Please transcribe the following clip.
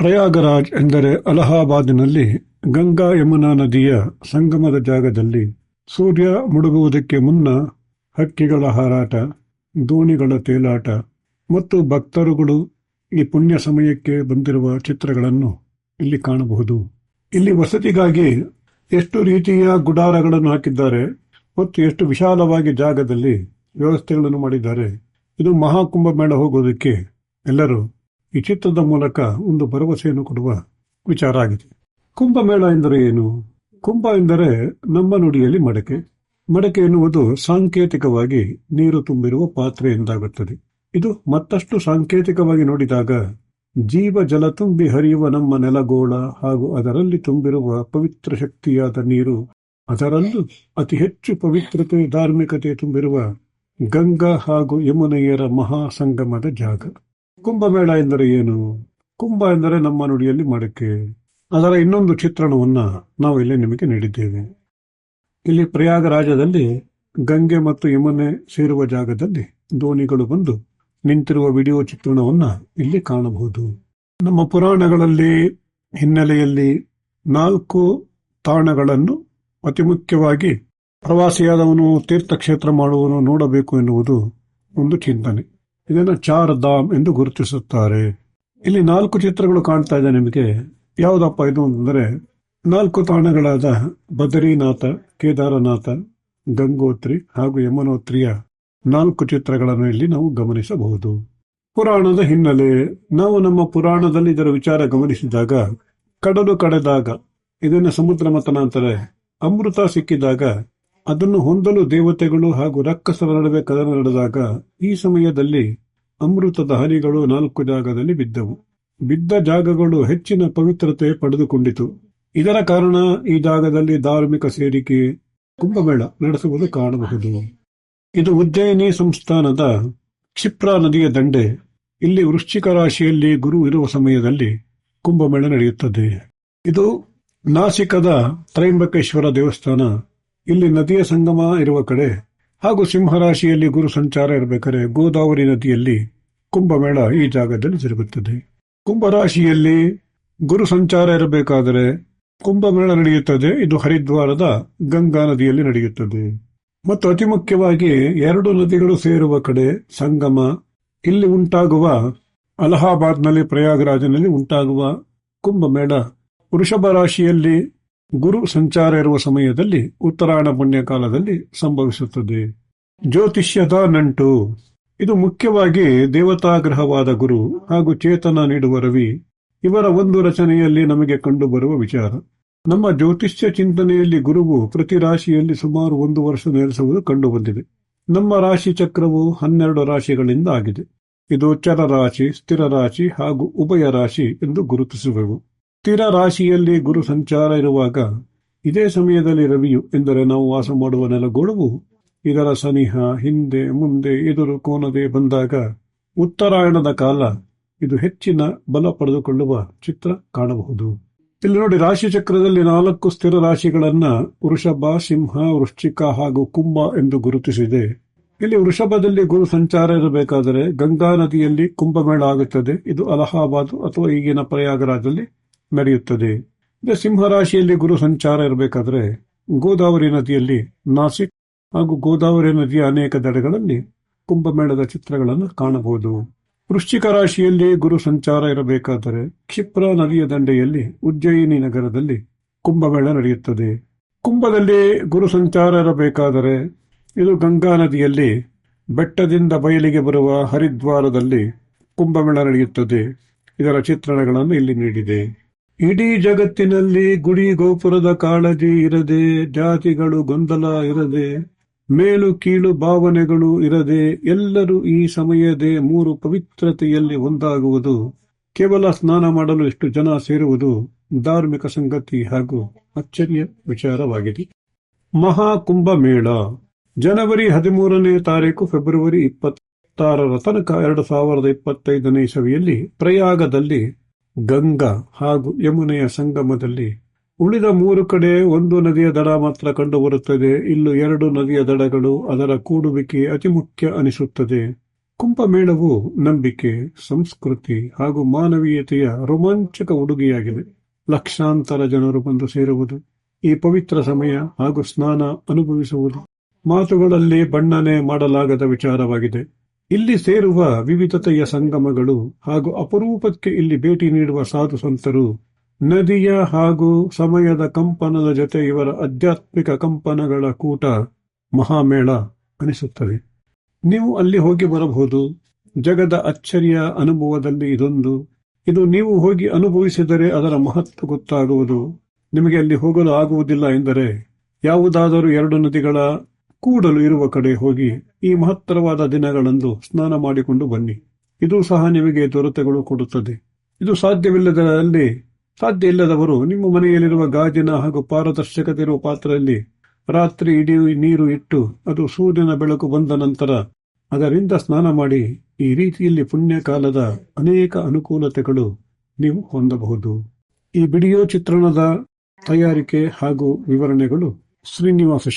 ಪ್ರಯಾಗರಾಜ್ ಎಂದರೆ ಅಲಹಾಬಾದಿನಲ್ಲಿ ಗಂಗಾ ಯಮುನಾ ನದಿಯ ಸಂಗಮದ ಜಾಗದಲ್ಲಿ ಸೂರ್ಯ ಮುಳುಗುವುದಕ್ಕೆ ಮುನ್ನ ಹಕ್ಕಿಗಳ ಹಾರಾಟ, ದೋಣಿಗಳ ತೇಲಾಟ ಮತ್ತು ಭಕ್ತರುಗಳು ಈ ಪುಣ್ಯ ಸಮಯಕ್ಕೆ ಬಂದಿರುವ ಚಿತ್ರಗಳನ್ನು ಇಲ್ಲಿ ಕಾಣಬಹುದು. ಇಲ್ಲಿ ವಸತಿಗಾಗಿ ಎಷ್ಟು ರೀತಿಯ ಗುಡಾರಗಳನ್ನು ಹಾಕಿದ್ದಾರೆ ಮತ್ತು ಎಷ್ಟು ವಿಶಾಲವಾಗಿ ಜಾಗದಲ್ಲಿ ವ್ಯವಸ್ಥೆಗಳನ್ನು ಮಾಡಿದ್ದಾರೆ, ಇದು ಮಹಾಕುಂಭ ಮೇಳ ಹೋಗೋದಕ್ಕೆ ಎಲ್ಲರೂ ಈ ಚಿತ್ರದ ಮೂಲಕ ಒಂದು ಭರವಸೆಯನ್ನು ಕೊಡುವ ವಿಚಾರ ಆಗಿದೆ. ಕುಂಭಮೇಳ ಎಂದರೆ ಏನು? ಕುಂಭ ಎಂದರೆ ನಮ್ಮ ನುಡಿಯಲ್ಲಿ ಮಡಕೆ. ಮಡಕೆ ಎನ್ನುವುದು ಸಾಂಕೇತಿಕವಾಗಿ ನೀರು ತುಂಬಿರುವ ಪಾತ್ರೆ ಎಂದಾಗುತ್ತದೆ. ಇದು ಮತ್ತಷ್ಟು ಸಾಂಕೇತಿಕವಾಗಿ ನೋಡಿದಾಗ ಜೀವ ಜಲ ತುಂಬಿ ಹರಿಯುವ ನಮ್ಮ ನೆಲಗೋಳ ಹಾಗೂ ಅದರಲ್ಲಿ ತುಂಬಿರುವ ಪವಿತ್ರ ಶಕ್ತಿಯಾದ ನೀರು, ಅದರಲ್ಲೂ ಅತಿ ಹೆಚ್ಚು ಪವಿತ್ರತೆ, ಧಾರ್ಮಿಕತೆ ತುಂಬಿರುವ ಗಂಗಾ ಹಾಗೂ ಯಮುನೆಯರ ಮಹಾಸಂಗಮದ ಜಾಗ. ಕುಂಭಮೇಳ ಎಂದರೆ ಏನು? ಕುಂಭ ಎಂದರೆ ನಮ್ಮ ನುಡಿಯಲ್ಲಿ ಮಡಕೆ. ಅದರ ಇನ್ನೊಂದು ಚಿತ್ರಣವನ್ನ ನಾವು ಇಲ್ಲಿ ನಿಮಗೆ ನೀಡಿದ್ದೇವೆ. ಇಲ್ಲಿ ಪ್ರಯಾಗರಾಜದಲ್ಲಿ ಗಂಗೆ ಮತ್ತು ಯಮುನೆ ಸೇರುವ ಜಾಗದಲ್ಲಿ ದೋಣಿಗಳು ಬಂದು ನಿಂತಿರುವ ವಿಡಿಯೋ ಚಿತ್ರಣವನ್ನ ಇಲ್ಲಿ ಕಾಣಬಹುದು. ನಮ್ಮ ಪುರಾಣಗಳಲ್ಲಿ ಹಿನ್ನೆಲೆಯಲ್ಲಿ ನಾಲ್ಕು ತಾಣಗಳನ್ನು ಅತಿ ಮುಖ್ಯವಾಗಿ ಪ್ರವಾಸಿಯಾದವನು, ತೀರ್ಥಕ್ಷೇತ್ರ ಮಾಡುವನು ನೋಡಬೇಕು ಎನ್ನುವುದು ಒಂದು ಚಿಂತನೆ. ಇದನ್ನು ಚಾರ್ ಧಾಮ್ ಎಂದು ಗುರುತಿಸುತ್ತಾರೆ. ಇಲ್ಲಿ ನಾಲ್ಕು ಚಿತ್ರಗಳು ಕಾಣ್ತಾ ಇದೆ ನಿಮಗೆ. ಯಾವುದಪ್ಪ ಇದು ಅಂದರೆ ನಾಲ್ಕು ತಾಣಗಳಾದ ಬದರಿನಾಥ, ಕೇದಾರನಾಥ, ಗಂಗೋತ್ರಿ ಹಾಗೂ ಯಮನೋತ್ರಿಯ ನಾಲ್ಕು ಚಿತ್ರಗಳನ್ನು ಇಲ್ಲಿ ನಾವು ಗಮನಿಸಬಹುದು. ಪುರಾಣದ ಹಿನ್ನೆಲೆ ನಾವು ನಮ್ಮ ಪುರಾಣದಲ್ಲಿ ಇದರ ವಿಚಾರ ಗಮನಿಸಿದಾಗ, ಕಡಲು ಕಡೆದಾಗ ಇದನ್ನು ಸಮುದ್ರ ಮತನ ಅಂತಾರೆ ಅಮೃತ ಸಿಕ್ಕಿದಾಗ ಅದನ್ನು ಹೊಂದಲು ದೇವತೆಗಳು ಹಾಗೂ ರಕ್ಕಸರ ನಡುವೆ ಕದನ ನಡೆದಾಗ ಈ ಸಮಯದಲ್ಲಿ ಅಮೃತದ ಹನಿಗಳು ನಾಲ್ಕು ಜಾಗದಲ್ಲಿ ಬಿದ್ದವು. ಬಿದ್ದ ಜಾಗಗಳು ಹೆಚ್ಚಿನ ಪವಿತ್ರತೆ ಪಡೆದುಕೊಂಡಿತು. ಇದರ ಕಾರಣ ಈ ಜಾಗದಲ್ಲಿ ಧಾರ್ಮಿಕ ಸೇರಿಕೆ, ಕುಂಭಮೇಳ ನಡೆಸುವುದು ಕಾಣಬಹುದು. ಇದು ಉಜ್ಜಯಿನಿ ಸಂಸ್ಥಾನದ ಕ್ಷಿಪ್ರಾ ನದಿಯ ದಂಡೆ. ಇಲ್ಲಿ ವೃಶ್ಚಿಕ ರಾಶಿಯಲ್ಲಿ ಗುರು ಇರುವ ಸಮಯದಲ್ಲಿ ಕುಂಭಮೇಳ ನಡೆಯುತ್ತದೆ. ಇದು ನಾಸಿಕದ ತ್ರೈಂಬಕೇಶ್ವರ ದೇವಸ್ಥಾನ ಇಲ್ಲಿ ನದಿಯ ಸಂಗಮ ಇರುವ ಕಡೆ ಹಾಗೂ ಸಿಂಹರಾಶಿಯಲ್ಲಿ ಗುರು ಸಂಚಾರ ಇರಬೇಕಾದ್ರೆ ಗೋದಾವರಿ ನದಿಯಲ್ಲಿ ಕುಂಭಮೇಳ ಈ ಜಾಗದಲ್ಲಿ ಜರುಗುತ್ತದೆ. ಕುಂಭರಾಶಿಯಲ್ಲಿ ಗುರು ಸಂಚಾರ ಇರಬೇಕಾದರೆ ಕುಂಭಮೇಳ ನಡೆಯುತ್ತದೆ. ಇದು ಹರಿದ್ವಾರದ ಗಂಗಾ ನದಿಯಲ್ಲಿ ನಡೆಯುತ್ತದೆ. ಮತ್ತು ಅತಿ ಮುಖ್ಯವಾಗಿ ಎರಡು ನದಿಗಳು ಸೇರುವ ಕಡೆ ಸಂಗಮ, ಇಲ್ಲಿ ಉಂಟಾಗುವ ಅಲಹಾಬಾದ್ನಲ್ಲಿ ಪ್ರಯಾಗರಾಜನಲ್ಲಿ ಉಂಟಾಗುವ ಕುಂಭಮೇಳ. ವೃಷಭ ರಾಶಿಯಲ್ಲಿ ಗುರು ಸಂಚಾರ ಇರುವ ಸಮಯದಲ್ಲಿ ಉತ್ತರಾಯಣ ಪುಣ್ಯ ಕಾಲದಲ್ಲಿ ಸಂಭವಿಸುತ್ತದೆ. ಜ್ಯೋತಿಷ್ಯದ ನಂಟು. ಇದು ಮುಖ್ಯವಾಗಿ ದೇವತಾಗ್ರಹವಾದ ಗುರು ಹಾಗೂ ಚೇತನ ನೀಡುವ ರವಿ. ಇವರ ಒಂದು ರಚನೆಯಲ್ಲಿ ನಮಗೆ ಕಂಡುಬರುವ ವಿಚಾರ. ನಮ್ಮ ಜ್ಯೋತಿಷ್ಯ ಚಿಂತನೆಯಲ್ಲಿ ಗುರುವು ಪ್ರತಿ ರಾಶಿಯಲ್ಲಿ ಸುಮಾರು ಒಂದು ವರ್ಷ ನೆಲೆಸುವುದು ಕಂಡುಬಂದಿದೆ. ನಮ್ಮ ರಾಶಿ ಚಕ್ರವು ಹನ್ನೆರಡು ರಾಶಿಗಳಿಂದ ಆಗಿದೆ. ಇದು ಚರರಾಶಿ ಸ್ಥಿರ ರಾಶಿ ಹಾಗೂ ಉಭಯ ರಾಶಿ ಎಂದು ಗುರುತಿಸುವೆವು. ಸ್ಥಿರ ರಾಶಿಯಲ್ಲಿ ಗುರು ಸಂಚಾರ ಇರುವಾಗ ಇದೇ ಸಮಯದಲ್ಲಿ ರವಿಯು ಎಂದರೆ ನಾವು ವಾಸ ಮಾಡುವ ನೆಲಗೋಳವು ಇದರ ಸನಿಹ, ಹಿಂದೆ, ಮುಂದೆ, ಎದುರು, ಕೋನದೆ ಬಂದಾಗ ಉತ್ತರಾಯಣದ ಕಾಲ ಇದು ಹೆಚ್ಚಿನ ಬಲ ಪಡೆದುಕೊಳ್ಳುವ ಚಿತ್ರ ಕಾಣಬಹುದು. ಇಲ್ಲಿ ನೋಡಿ ರಾಶಿ ಚಕ್ರದಲ್ಲಿ ನಾಲ್ಕು ಸ್ಥಿರ ರಾಶಿಗಳನ್ನ ವೃಷಭ, ಸಿಂಹ, ವೃಶ್ಚಿಕ ಹಾಗೂ ಕುಂಭ ಎಂದು ಗುರುತಿಸಿದೆ. ಇಲ್ಲಿ ವೃಷಭದಲ್ಲಿ ಗುರು ಸಂಚಾರ ಇರಬೇಕಾದರೆ ಗಂಗಾ ನದಿಯಲ್ಲಿ ಕುಂಭಮೇಳ ಆಗುತ್ತದೆ. ಇದು ಅಲಹಾಬಾದ್ ಅಥವಾ ಈಗಿನ ಪ್ರಯಾಗರಾಜಲ್ಲಿ ನಡೆಯುತ್ತದೆ. ಇದೇ ಸಿಂಹರಾಶಿಯಲ್ಲಿ ಗುರು ಸಂಚಾರ ಇರಬೇಕಾದ್ರೆ ಗೋದಾವರಿ ನದಿಯಲ್ಲಿ ನಾಸಿಕ್ ಹಾಗೂ ಗೋದಾವರಿ ನದಿಯ ಅನೇಕ ದಡಗಳಲ್ಲಿ ಕುಂಭಮೇಳದ ಚಿತ್ರಗಳನ್ನು ಕಾಣಬಹುದು. ವೃಶ್ಚಿಕ ರಾಶಿಯಲ್ಲಿ ಗುರು ಸಂಚಾರ ಇರಬೇಕಾದರೆ ಕ್ಷಿಪ್ರ ನದಿಯ ದಂಡೆಯಲ್ಲಿ ಉಜ್ಜಯಿನಿ ನಗರದಲ್ಲಿ ಕುಂಭಮೇಳ ನಡೆಯುತ್ತದೆ. ಕುಂಭದಲ್ಲಿ ಗುರು ಸಂಚಾರ ಇರಬೇಕಾದರೆ ಇದು ಗಂಗಾ ನದಿಯಲ್ಲಿ ಬೆಟ್ಟದಿಂದ ಬಯಲಿಗೆ ಬರುವ ಹರಿದ್ವಾರದಲ್ಲಿ ಕುಂಭಮೇಳ ನಡೆಯುತ್ತದೆ. ಇದರ ಚಿತ್ರಣಗಳನ್ನು ಇಲ್ಲಿ ನೀಡಿದೆ. ಇಡೀ ಜಗತ್ತಿನಲ್ಲಿ ಗುಡಿ ಗೋಪುರದ ಕಾಳಜಿ ಇರದೆ, ಜಾತಿಗಳು ಗೊಂದಲ ಇರದೆ, ಮೇಲು ಕೀಳು ಭಾವನೆಗಳು ಇರದೆ, ಎಲ್ಲರೂ ಈ ಸಮಯದೇ ಮೂರು ಪವಿತ್ರತೆಯಲ್ಲಿ ಒಂದಾಗುವುದು. ಕೇವಲ ಸ್ನಾನ ಮಾಡಲು ಎಷ್ಟು ಜನ ಸೇರುವುದು ಧಾರ್ಮಿಕ ಸಂಗತಿ ಹಾಗೂ ಅಚ್ಚರಿಯ ವಿಚಾರವಾಗಿದೆ. ಮಹಾಕುಂಭ ಮೇಳ. ಜನವರಿ ಹದಿಮೂರನೇ ತಾರೀಕು ಫೆಬ್ರವರಿ ಇಪ್ಪತ್ತಾರರ ತನಕ ಎರಡು ಸಾವಿರದ ಇಪ್ಪತ್ತೈದನೇ ಇಸವಿಯಲ್ಲಿ ಪ್ರಯಾಗದಲ್ಲಿ ಗಂಗಾ ಹಾಗೂ ಯಮುನೆಯ ಸಂಗಮದಲ್ಲಿ ಉಳಿದ ಮೂರು ಕಡೆ ಒಂದು ನದಿಯ ದಡ ಮಾತ್ರ ಕಂಡುಬರುತ್ತದೆ. ಇಲ್ಲೂ ಎರಡು ನದಿಯ ದಡಗಳು ಅದರ ಕೂಡುವಿಕೆ ಅತಿ ಮುಖ್ಯ ಅನಿಸುತ್ತದೆ. ಕುಂಭಮೇಳವು ನಂಬಿಕೆ, ಸಂಸ್ಕೃತಿ ಹಾಗೂ ಮಾನವೀಯತೆಯ ರೋಮಾಂಚಕ ಉಡುಗೆಯಾಗಿದೆ. ಲಕ್ಷಾಂತರ ಜನರು ಬಂದು ಸೇರುವುದು, ಈ ಪವಿತ್ರ ಸಮಯ ಹಾಗೂ ಸ್ನಾನ ಅನುಭವಿಸುವುದು ಮಾತುಗಳಲ್ಲಿ ಬಣ್ಣನೆ ಮಾಡಲಾಗದ ವಿಚಾರವಾಗಿದೆ. ಇಲ್ಲಿ ಸೇರುವ ವಿವಿಧತೆಯ ಸಂಗಮಗಳು ಹಾಗೂ ಅಪರೂಪಕ್ಕೆ ಇಲ್ಲಿ ಭೇಟಿ ನೀಡುವ ಸಾಧು ಸಂತರು, ನದಿಯ ಹಾಗೂ ಸಮಯದ ಕಂಪನದ ಜೊತೆ ಇವರ ಆಧ್ಯಾತ್ಮಿಕ ಕಂಪನಗಳ ಕೂಟ, ಮಹಾಮೇಳ ಅನಿಸುತ್ತದೆ ನೀವು ಅಲ್ಲಿ ಹೋಗಿ ಬರಬಹುದು. ಜಗದ ಅಚ್ಚರಿಯ ಅನುಭವದಲ್ಲಿ ಇದೊಂದು. ಇದು ನೀವು ಹೋಗಿ ಅನುಭವಿಸಿದರೆ ಅದರ ಮಹತ್ವ ಗೊತ್ತಾಗುವುದು. ನಿಮಗೆ ಅಲ್ಲಿ ಹೋಗಲು ಆಗುವುದಿಲ್ಲ ಎಂದರೆ ಯಾವುದಾದರೂ ಎರಡು ನದಿಗಳ ಕೂಡಲು ಇರುವ ಕಡೆ ಹೋಗಿ ಈ ಮಹತ್ತರವಾದ ದಿನಗಳಂದು ಸ್ನಾನ ಮಾಡಿಕೊಂಡು ಬನ್ನಿ. ಇದು ಸಹ ನಿಮಗೆ ದೊರೆತಗಳು ಕೊಡುತ್ತದೆ. ಇದು ಸಾಧ್ಯವಿಲ್ಲದಲ್ಲಿ ಸಾಧ್ಯ ಇಲ್ಲದವರು ನಿಮ್ಮ ಮನೆಯಲ್ಲಿರುವ ಗಾಜಿನ ಹಾಗೂ ಪಾರದರ್ಶಕತೆ ಇರುವ ಪಾತ್ರೆಯಲ್ಲಿ ರಾತ್ರಿ ಇಡೀ ನೀರು ಇಟ್ಟು ಅದು ಸೂರ್ಯನ ಬೆಳಕು ಬಂದ ನಂತರ ಅದರಿಂದ ಸ್ನಾನ ಮಾಡಿ ಈ ರೀತಿಯಲ್ಲಿ ಪುಣ್ಯಕಾಲದ ಅನೇಕ ಅನುಕೂಲತೆಗಳು ನೀವು ಹೊಂದಬಹುದು. ಈ ವಿಡಿಯೋ ಚಿತ್ರಣದ ತಯಾರಿಕೆ ಹಾಗೂ ವಿವರಣೆಗಳು ಶ್ರೀನಿವಾಸ